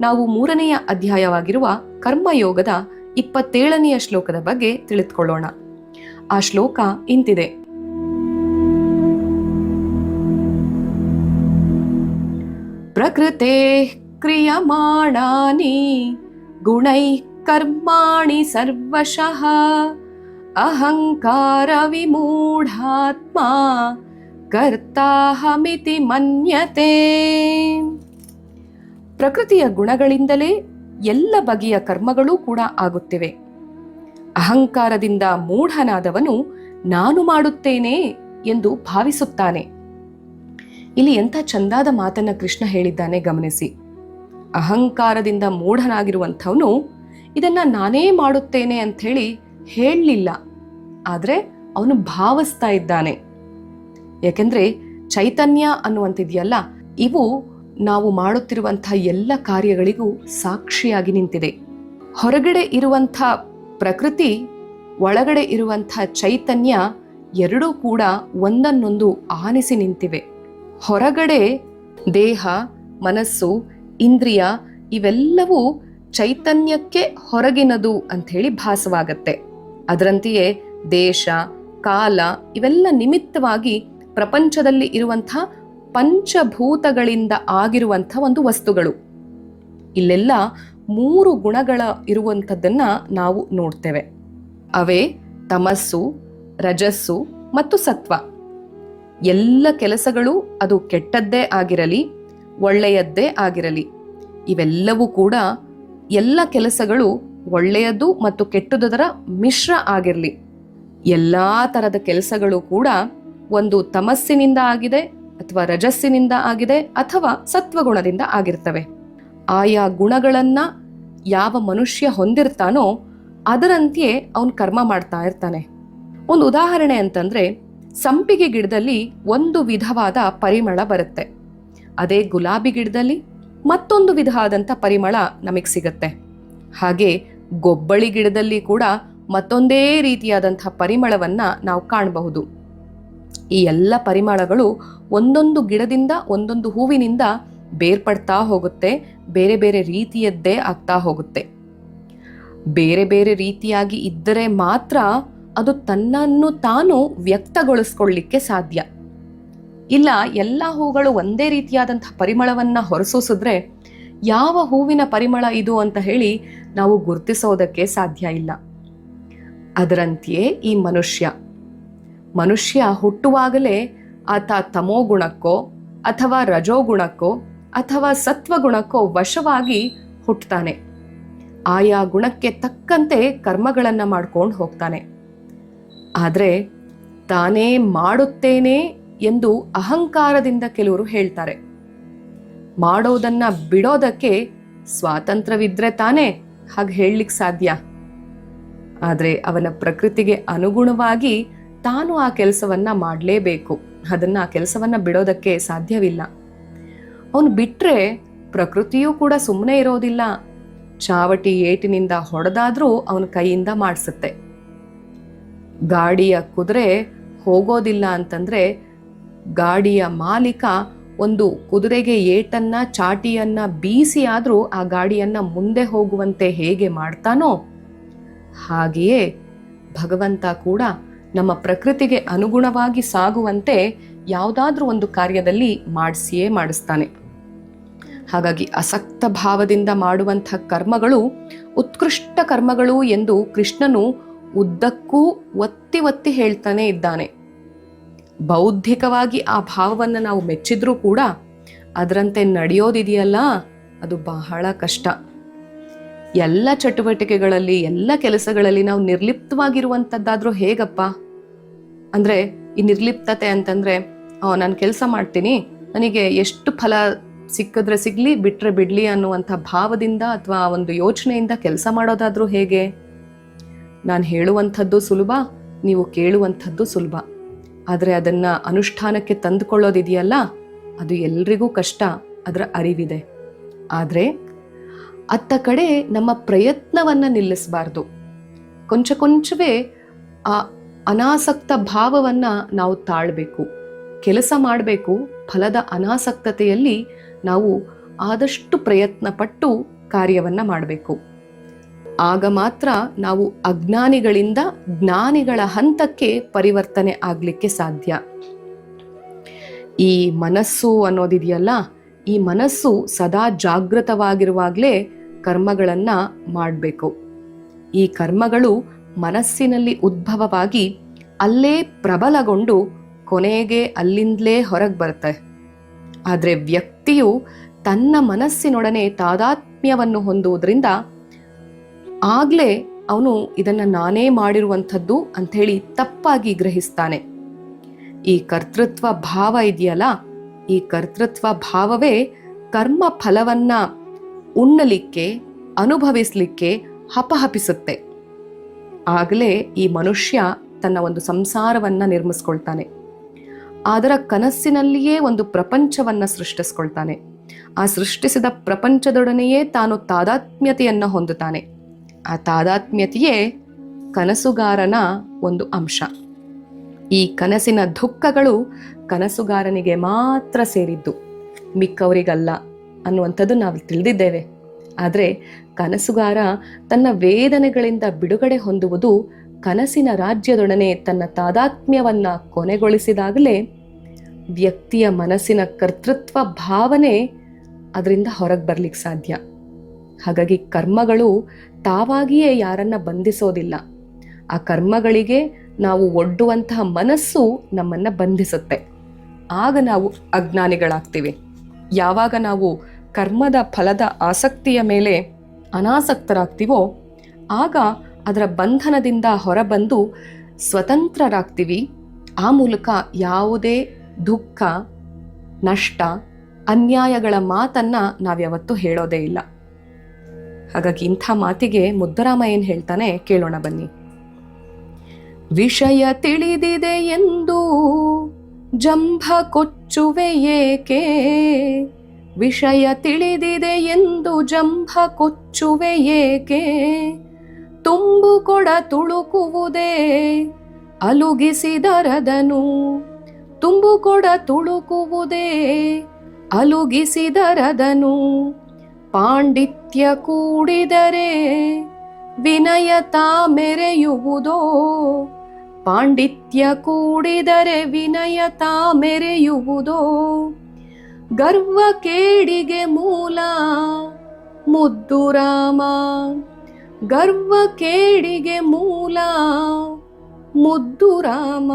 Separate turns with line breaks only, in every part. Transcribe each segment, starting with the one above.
ನಾವು ಮೂರನೆಯ ಅಧ್ಯಾಯವಾಗಿರುವ ಕರ್ಮಯೋಗದ ಇಪ್ಪತ್ತೇಳನೆಯ ಶ್ಲೋಕದ ಬಗ್ಗೆ ತಿಳಿದುಕೊಳ್ಳೋಣ. ಆ ಶ್ಲೋಕ ಇಂತಿದೆ. ಪ್ರಕೃತೆ ಕ್ರಿಯಮಾಣಾನಿ ಗುಣೈ ಕರ್ಮಾಣಿ ಸರ್ವಶಃ ಅಹಂಕಾರ ವಿಮೂಢಾತ್ಮ ಕರ್ತಾಹಮಿತಿ ಮನ್ಯತೆ. ಪ್ರಕೃತಿಯ ಗುಣಗಳಿಂದಲೇ ಎಲ್ಲ ಬಗೆಯ ಕರ್ಮಗಳೂ ಕೂಡ ಆಗುತ್ತಿವೆ. ಅಹಂಕಾರದಿಂದ ಮೂಢನಾದವನು ನಾನು ಮಾಡುತ್ತೇನೆ ಎಂದು ಭಾವಿಸುತ್ತಾನೆ. ಇಲ್ಲಿ ಎಂಥ ಚಂದಾದ ಮಾತನ್ನ ಕೃಷ್ಣ ಹೇಳಿದ್ದಾನೆ ಗಮನಿಸಿ. ಅಹಂಕಾರದಿಂದ ಮೂಢನಾಗಿರುವಂಥವನು ಇದನ್ನ ನಾನೇ ಮಾಡುತ್ತೇನೆ ಅಂತ ಹೇಳಿ ಹೇಳಲಿಲ್ಲ. ಆದರೆ ಅವನು ಭಾವಿಸ್ತಾ ಇದ್ದಾನೆ. ಯಾಕೆಂದ್ರೆ ಚೈತನ್ಯ ಅನ್ನುವಂತಿದೆಯಲ್ಲ, ಇವು ನಾವು ಮಾಡುತ್ತಿರುವಂಥ ಎಲ್ಲ ಕಾರ್ಯಗಳಿಗೂ ಸಾಕ್ಷಿಯಾಗಿ ನಿಂತಿದೆ. ಹೊರಗಡೆ ಇರುವಂಥ ಪ್ರಕೃತಿ, ಒಳಗಡೆ ಇರುವಂಥ ಚೈತನ್ಯ ಎರಡೂ ಕೂಡ ಒಂದನ್ನೊಂದು ಆನಿಸಿ ನಿಂತಿವೆ. ಹೊರಗಡೆ ದೇಹ, ಮನಸ್ಸು, ಇಂದ್ರಿಯ ಇವೆಲ್ಲವೂ ಚೈತನ್ಯಕ್ಕೆ ಹೊರಗಿನದು ಅಂಥೇಳಿ ಭಾಸವಾಗತ್ತೆ. ಅದರಂತೆಯೇ ದೇಶ, ಕಾಲ ಇವೆಲ್ಲ ನಿಮಿತ್ತವಾಗಿ ಪ್ರಪಂಚದಲ್ಲಿ ಇರುವಂಥ ಪಂಚಭೂತಗಳಿಂದ ಆಗಿರುವಂಥ ಒಂದು ವಸ್ತುಗಳು. ಇಲ್ಲೆಲ್ಲ ಮೂರು ಗುಣಗಳ ಇರುವಂಥದ್ದನ್ನ ನಾವು ನೋಡ್ತೇವೆ. ಅವೇ ತಮಸ್ಸು, ರಜಸ್ಸು ಮತ್ತು ಸತ್ವ. ಎಲ್ಲ ಕೆಲಸಗಳು ಅದು ಕೆಟ್ಟದ್ದೇ ಆಗಿರಲಿ, ಒಳ್ಳೆಯದ್ದೇ ಆಗಿರಲಿ, ಇವೆಲ್ಲವೂ ಕೂಡ ಎಲ್ಲ ಕೆಲಸಗಳು ಒಳ್ಳೆಯದು ಮತ್ತು ಕೆಟ್ಟದರ ಮಿಶ್ರ ಆಗಿರಲಿ. ಎಲ್ಲ ಥರದ ಕೆಲಸಗಳು ಕೂಡ ಒಂದು ತಮಸ್ಸಿನಿಂದ ಆಗಿದೆ ಅಥವಾ ರಜಸ್ಸಿನಿಂದ ಆಗಿದೆ ಅಥವಾ ಸತ್ವಗುಣದಿಂದ ಆಗಿರ್ತವೆ. ಆಯಾ ಗುಣಗಳನ್ನ ಯಾವ ಮನುಷ್ಯ ಹೊಂದಿರ್ತಾನೋ ಅದರಂತೆಯೇ ಅವನು ಕರ್ಮ ಮಾಡ್ತಾ ಇರ್ತಾನೆ. ಒಂದು ಉದಾಹರಣೆ ಅಂತಂದ್ರೆ, ಸಂಪಿಗೆ ಗಿಡದಲ್ಲಿ ಒಂದು ವಿಧವಾದ ಪರಿಮಳ ಬರುತ್ತೆ. ಅದೇ ಗುಲಾಬಿ ಗಿಡದಲ್ಲಿ ಮತ್ತೊಂದು ವಿಧವಾದಂಥ ಪರಿಮಳ ನಮಗೆ ಸಿಗತ್ತೆ. ಹಾಗೆ ಗೊಬ್ಬಳಿ ಗಿಡದಲ್ಲಿ ಕೂಡ ಮತ್ತೊಂದೇ ರೀತಿಯಾದಂಥ ಪರಿಮಳವನ್ನ ನಾವು ಕಾಣಬಹುದು. ಈ ಎಲ್ಲ ಪರಿಮಳಗಳು ಒಂದೊಂದು ಗಿಡದಿಂದ ಒಂದೊಂದು ಹೂವಿನಿಂದ ಬೇರ್ಪಡ್ತಾ ಹೋಗುತ್ತೆ, ಬೇರೆ ಬೇರೆ ರೀತಿಯದ್ದೇ ಆಗ್ತಾ ಹೋಗುತ್ತೆ. ಬೇರೆ ಬೇರೆ ರೀತಿಯಾಗಿ ಇದ್ದರೆ ಮಾತ್ರ ಅದು ತನ್ನನ್ನು ತಾನು ವ್ಯಕ್ತಗೊಳಿಸ್ಕೊಳ್ಳಿಕ್ಕೆ ಸಾಧ್ಯ. ಇಲ್ಲ, ಎಲ್ಲ ಹೂಗಳು ಒಂದೇ ರೀತಿಯಾದಂತಹ ಪರಿಮಳವನ್ನ ಹೊರಸೂಸಿದ್ರೆ ಯಾವ ಹೂವಿನ ಪರಿಮಳ ಇದು ಅಂತ ಹೇಳಿ ನಾವು ಗುರುತಿಸೋದಕ್ಕೆ ಸಾಧ್ಯ ಇಲ್ಲ. ಅದರಂತೆಯೇ ಈ ಮನುಷ್ಯ. ಮನುಷ್ಯ ಹುಟ್ಟುವಾಗಲೇ ಆತ ತಮೋಗುಣಕ್ಕೋ ಅಥವಾ ರಜೋಗುಣಕ್ಕೋ ಅಥವಾ ಸತ್ವಗುಣಕ್ಕೋ ವಶವಾಗಿ ಹುಟ್ಟುತ್ತಾನೆ ಆಯಾ ಗುಣಕ್ಕೆ ತಕ್ಕಂತೆ ಕರ್ಮಗಳನ್ನು ಮಾಡ್ಕೊಂಡು ಹೋಗ್ತಾನೆ. ಆದರೆ ತಾನೇ ಮಾಡುತ್ತೇನೆ ಎಂದು ಅಹಂಕಾರದಿಂದ ಕೆಲವರು ಹೇಳ್ತಾರೆ. ಮಾಡೋದನ್ನ ಬಿಡೋದಕ್ಕೆ ಸ್ವಾತಂತ್ರ್ಯವಿದ್ರೆ ತಾನೇ ಹಾಗೆ ಹೇಳಲಿಕ್ಕೆ ಸಾಧ್ಯ. ಆದರೆ ಅವನ ಪ್ರಕೃತಿಗೆ ಅನುಗುಣವಾಗಿ ತಾನು ಆ ಕೆಲಸವನ್ನ ಮಾಡಲೇಬೇಕು. ಅದನ್ನ ಆ ಕೆಲಸವನ್ನ ಬಿಡೋದಕ್ಕೆ ಸಾಧ್ಯವಿಲ್ಲ. ಅವನು ಬಿಟ್ರೆ ಪ್ರಕೃತಿಯೂ ಕೂಡ ಸುಮ್ಮನೆ ಇರೋದಿಲ್ಲ. ಚಾವಟಿ ಏಟಿನಿಂದ ಹೊಡೆದಾದ್ರೂ ಅವನ ಕೈಯಿಂದ ಮಾಡಿಸುತ್ತೆ. ಗಾಡಿಯ ಕುದುರೆ ಹೋಗೋದಿಲ್ಲ ಅಂತಂದ್ರೆ ಗಾಡಿಯ ಮಾಲೀಕ ಒಂದು ಕುದುರೆಗೆ ಏಟನ್ನ, ಚಾಟಿಯನ್ನ ಬೀಸಿ ಆದ್ರೂ ಆ ಗಾಡಿಯನ್ನ ಮುಂದೆ ಹೋಗುವಂತೆ ಹೇಗೆ ಮಾಡ್ತಾನೋ ಹಾಗೆಯೇ ಭಗವಂತ ಕೂಡ ನಮ್ಮ ಪ್ರಕೃತಿಗೆ ಅನುಗುಣವಾಗಿ ಸಾಗುವಂತೆ ಯಾವುದಾದ್ರೂ ಒಂದು ಕಾರ್ಯದಲ್ಲಿ ಮಾಡಿಸಿಯೇ ಮಾಡಿಸ್ತಾನೆ. ಹಾಗಾಗಿ ಅಸಕ್ತ ಭಾವದಿಂದ ಮಾಡುವಂಥ ಕರ್ಮಗಳು ಉತ್ಕೃಷ್ಟ ಕರ್ಮಗಳು ಎಂದು ಕೃಷ್ಣನು ಉದ್ದಕ್ಕೂ ಒತ್ತಿ ಒತ್ತಿ ಹೇಳ್ತಾನೆ ಇದ್ದಾನೆ. ಬೌದ್ಧಿಕವಾಗಿ ಆ ಭಾವವನ್ನು ನಾವು ಮೆಚ್ಚಿದ್ರೂ ಕೂಡ ಅದರಂತೆ ನಡೆಯೋದಿದೆಯಲ್ಲ? ಅದು ಬಹಳ ಕಷ್ಟ. ಎಲ್ಲ ಚಟುವಟಿಕೆಗಳಲ್ಲಿ, ಎಲ್ಲ ಕೆಲಸಗಳಲ್ಲಿ ನಾವು ನಿರ್ಲಿಪ್ತವಾಗಿರುವಂಥದ್ದಾದ್ರೂ ಹೇಗಪ್ಪ? ಅಂದ್ರೆ ಈ ನಿರ್ಲಿಪ್ತತೆ ಅಂತಂದ್ರೆ ನಾನು ಕೆಲಸ ಮಾಡ್ತೀನಿ, ನನಗೆ ಎಷ್ಟು ಫಲ ಸಿಕ್ಕಿದ್ರೆ ಸಿಗ್ಲಿ, ಬಿಟ್ರೆ ಬಿಡ್ಲಿ ಅನ್ನುವಂಥ ಭಾವದಿಂದ ಅಥವಾ ಒಂದು ಯೋಚನೆಯಿಂದ ಕೆಲಸ ಮಾಡೋದಾದ್ರೂ ಹೇಗೆ? ನಾನು ಹೇಳುವಂಥದ್ದು ಸುಲಭ, ನೀವು ಕೇಳುವಂಥದ್ದು ಸುಲಭ. ಆದರೆ ಅದನ್ನ ಅನುಷ್ಠಾನಕ್ಕೆ ತಂದುಕೊಳ್ಳೋದಿದೆಯಲ್ಲ, ಅದು ಎಲ್ರಿಗೂ ಕಷ್ಟ, ಅದರ ಅರಿವಿದೆ. ಆದರೆ ಅತ್ತ ಕಡೆ ನಮ್ಮ ಪ್ರಯತ್ನವನ್ನು ನಿಲ್ಲಿಸಬಾರ್ದು. ಕೊಂಚ ಕೊಂಚವೇ ಆ ಅನಾಸಕ್ತ ಭಾವವನ್ನು ನಾವು ತಾಳ್ಬೇಕು. ಕೆಲಸ ಮಾಡಬೇಕು, ಫಲದ ಅನಾಸಕ್ತತೆಯಲ್ಲಿ ನಾವು ಆದಷ್ಟು ಪ್ರಯತ್ನ ಪಟ್ಟು ಕಾರ್ಯವನ್ನ ಮಾಡಬೇಕು. ಆಗ ಮಾತ್ರ ನಾವು ಅಜ್ಞಾನಿಗಳಿಂದ ಜ್ಞಾನಿಗಳ ಹಂತಕ್ಕೆ ಪರಿವರ್ತನೆ ಆಗಲಿಕ್ಕೆ ಸಾಧ್ಯ. ಈ ಮನಸ್ಸು ಅನ್ನೋದಿದೆಯಲ್ಲ, ಈ ಮನಸ್ಸು ಸದಾ ಜಾಗೃತವಾಗಿರುವಾಗಲೇ ಕರ್ಮಗಳನ್ನ ಮಾಡಬೇಕು. ಈ ಕರ್ಮಗಳು ಮನಸ್ಸಿನಲ್ಲಿ ಉದ್ಭವವಾಗಿ ಅಲ್ಲೇ ಪ್ರಬಲಗೊಂಡು ಕೊನೆಗೆ ಅಲ್ಲಿಂದಲೇ ಹೊರಗೆ ಬರುತ್ತೆ. ಆದರೆ ವ್ಯಕ್ತಿಯು ತನ್ನ ಮನಸ್ಸಿನೊಡನೆ ತಾದಾತ್ಮ್ಯವನ್ನು ಹೊಂದುವುದರಿಂದ ಆಗಲೇ ಅವನು ಇದನ್ನು ನಾನೇ ಮಾಡಿರುವಂಥದ್ದು ಅಂಥೇಳಿ ತಪ್ಪಾಗಿ ಗ್ರಹಿಸ್ತಾನೆ. ಈ ಕರ್ತೃತ್ವ ಭಾವ ಇದೆಯಲ್ಲ, ಈ ಕರ್ತೃತ್ವ ಭಾವವೇ ಕರ್ಮ ಫಲವನ್ನ ಉಣ್ಣಲಿಕ್ಕೆ, ಅನುಭವಿಸಲಿಕ್ಕೆ ಹಪಹಪಿಸುತ್ತೆ. ಆಗಲೇ ಈ ಮನುಷ್ಯ ತನ್ನ ಒಂದು ಸಂಸಾರವನ್ನು ನಿರ್ಮಿಸ್ಕೊಳ್ತಾನೆ. ಅದರ ಕನಸಿನಲ್ಲಿಯೇ ಒಂದು ಪ್ರಪಂಚವನ್ನು ಸೃಷ್ಟಿಸ್ಕೊಳ್ತಾನೆ. ಆ ಸೃಷ್ಟಿಸಿದ ಪ್ರಪಂಚದೊಡನೆಯೇ ತಾನು ತಾದಾತ್ಮ್ಯತೆಯನ್ನು ಹೊಂದುತ್ತಾನೆ. ಆ ತಾದಾತ್ಮ್ಯತೆಯೇ ಕನಸುಗಾರನ ಒಂದು ಅಂಶ. ಈ ಕನಸಿನ ದುಃಖಗಳು ಕನಸುಗಾರನಿಗೆ ಮಾತ್ರ ಸೇರಿದ್ದು. ಮಿಕ್ಕವರಿಗಲ್ಲ. ಅನ್ನುವಂಥದ್ದು ನಾವು ತಿಳಿದಿದ್ದೇವೆ. ಆದರೆ ಕನಸುಗಾರ ತನ್ನ ವೇದನೆಗಳಿಂದ ಬಿಡುಗಡೆ ಹೊಂದುವುದು ಕನಸಿನ ರಾಜ್ಯದೊಡನೆ ತನ್ನ ತಾದಾತ್ಮ್ಯವನ್ನ ಕೊನೆಗೊಳಿಸಿದಾಗಲೇ ವ್ಯಕ್ತಿಯ ಮನಸ್ಸಿನ ಕರ್ತೃತ್ವ ಭಾವನೆ ಅದರಿಂದ ಹೊರಗೆ ಬರ್ಲಿಕ್ಕೆ ಸಾಧ್ಯ. ಹಾಗಾಗಿ ಕರ್ಮಗಳು ತಾವಾಗಿಯೇ ಯಾರನ್ನ ಬಂಧಿಸೋದಿಲ್ಲ. ಆ ಕರ್ಮಗಳಿಗೆ ನಾವು ಒಡ್ಡುವಂತಹ ಮನಸ್ಸು ನಮ್ಮನ್ನ ಬಂಧಿಸುತ್ತೆ. ಆಗ ನಾವು ಅಜ್ಞಾನಿಗಳಾಗ್ತೀವಿ. ಯಾವಾಗ ನಾವು ಕರ್ಮದ ಫಲದ ಆಸಕ್ತಿಯ ಮೇಲೆ ಅನಾಸಕ್ತರಾಗ್ತೀವೋ, ಆಗ ಅದರ ಬಂಧನದಿಂದ ಹೊರಬಂದು ಸ್ವತಂತ್ರರಾಗ್ತೀವಿ. ಆ ಮೂಲಕ ಯಾವುದೇ ದುಃಖ, ನಷ್ಟ, ಅನ್ಯಾಯಗಳ ಮಾತನ್ನ ನಾವ್ಯಾವತ್ತೂ ಹೇಳೋದೇ ಇಲ್ಲ. ಹಾಗಾಗಿ ಇಂಥ ಮಾತಿಗೆ ಮುದ್ದರಾಮ ಏನು ಹೇಳ್ತಾನೆ ಕೇಳೋಣ ಬನ್ನಿ. ವಿಷಯ ತಿಳಿದಿದೆ ಎಂದು ಜಂಭ ಕೊಚ್ಚುವೆ ಏಕೆ ವಿಷಯ ತಿಳಿದಿದೆ ಎಂದು ಜಂಭ ಕೊಚ್ಚುವೆ ಏಕೆ ತುಂಬು ಕೊಡ ತುಳುಕುವುದೇ? ಅಲುಗಿಸಿದರದನು. ತುಂಬು ಕೊಡ ತುಳುಕುವುದೇ? ಅಲುಗಿಸಿದರದನು. ಪಾಂಡಿತ್ಯ ಕೂಡಿದರೆ ವಿನಯತಾ ಮೆರೆಯುವುದೋ? ಪಾಂಡಿತ್ಯ ಕೂಡಿದರೆ ವಿನಯತಾ ಮೆರೆಯುವುದೋ ಗರ್ವ ಕೇಡಿಗೆ ಮೂಲ ಮುದ್ದು ರಾಮ. ಗರ್ವ ಕೇಡಿಗೆ ಮೂಲ ಮುದ್ದು ರಾಮ.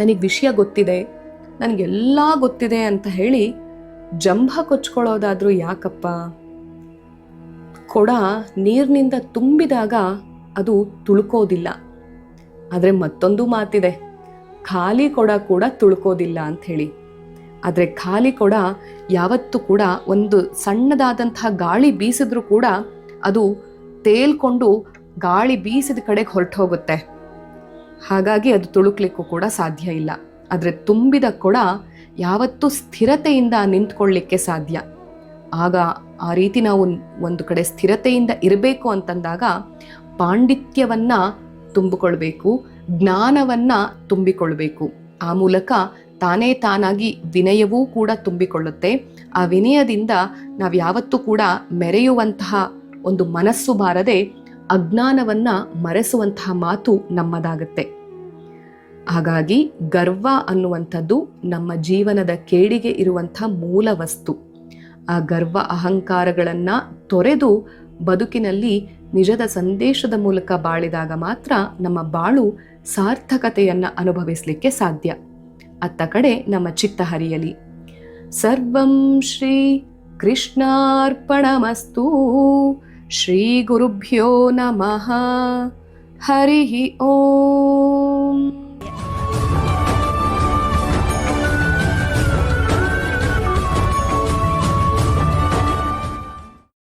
ನನಗೆ ವಿಷಯ ಗೊತ್ತಿದೆ ನನಗೆಲ್ಲ ಗೊತ್ತಿದೆ ಅಂತ ಹೇಳಿ ಜಂಭ ಕೊಚ್ಕೊಳ್ಳೋದಾದ್ರೂ ಯಾಕಪ್ಪ? ಕೊಡ ನೀರಿನಿಂದ ತುಂಬಿದಾಗ ಅದು ತುಳುಕೋದಿಲ್ಲ. ಆದರೆ ಮತ್ತೊಂದು ಮಾತಿದೆ. ಖಾಲಿ ಕೊಡ ಕೂಡ ತುಳ್ಕೋದಿಲ್ಲ ಅಂತ ಹೇಳಿ ಆದರೆ ಖಾಲಿ ಕೊಡ ಯಾವತ್ತೂ ಕೂಡ ಒಂದು ಸಣ್ಣದಾದಂತಹ ಗಾಳಿ ಬೀಸಿದ್ರೂ ಕೂಡ ಅದು ತೇಲ್ಕೊಂಡು ಗಾಳಿ ಬೀಸಿದ ಕಡೆಗೆ ಹೊರಟು ಹೋಗುತ್ತೆ ಹಾಗಾಗಿ ಅದು ತುಳುಕ್ಲಿಕ್ಕೂ ಕೂಡ ಸಾಧ್ಯ ಇಲ್ಲ. ಆದರೆ ತುಂಬಿದ ಕೊಡ ಯಾವತ್ತೂ ಸ್ಥಿರತೆಯಿಂದ ನಿಂತ್ಕೊಳ್ಳಿಕ್ಕೆ ಸಾಧ್ಯ. ಆಗ ಆ ರೀತಿ ನಾವು ಒಂದು ಕಡೆ ಸ್ಥಿರತೆಯಿಂದ ಇರಬೇಕು ಅಂತಂದಾಗ ಪಾಂಡಿತ್ಯವನ್ನ ತುಂಬಿಕೊಳ್ಬೇಕು, ಜ್ಞಾನವನ್ನ ತುಂಬಿಕೊಳ್ಬೇಕು. ಆ ಮೂಲಕ ತಾನೇ ತಾನಾಗಿ ವಿನಯವೂ ಕೂಡ ತುಂಬಿಕೊಳ್ಳುತ್ತೆ. ಆ ವಿನಯದಿಂದ ನಾವು ಯಾವತ್ತೂ ಕೂಡ ಮೆರೆಯುವಂತಹ ಒಂದು ಮನಸ್ಸು ಬಾರದೆ ಅಜ್ಞಾನವನ್ನ ಮರೆಸುವಂತಹ ಮಾತು ನಮ್ಮದಾಗುತ್ತೆ. ಹಾಗಾಗಿ ಗರ್ವ ಅನ್ನುವಂಥದ್ದು ನಮ್ಮ ಜೀವನದ ಕೇಡಿಗೆ ಇರುವಂಥ ಮೂಲ ವಸ್ತು. ಆ ಗರ್ವ ಅಹಂಕಾರಗಳನ್ನ ತೊರೆದು ಬದುಕಿನಲ್ಲಿ ನಿಜದ ಸಂದೇಶದ ಮೂಲಕ ಬಾಳಿದಾಗ ಮಾತ್ರ ನಮ್ಮ ಬಾಳು ಸಾರ್ಥಕತೆಯನ್ನು ಅನುಭವಿಸಲಿಕ್ಕೆ ಸಾಧ್ಯ. ಅತ್ತ ಕಡೆ ನಮ್ಮ ಚಿತ್ತ ಹರಿಯಲಿ. ಸರ್ವಂ ಶ್ರೀ ಕೃಷ್ಣಾರ್ಪಣಮಸ್ತು. ಶ್ರೀ ಗುರುಭ್ಯೋ ನಮಃ. ಹರಿ ಓಂ.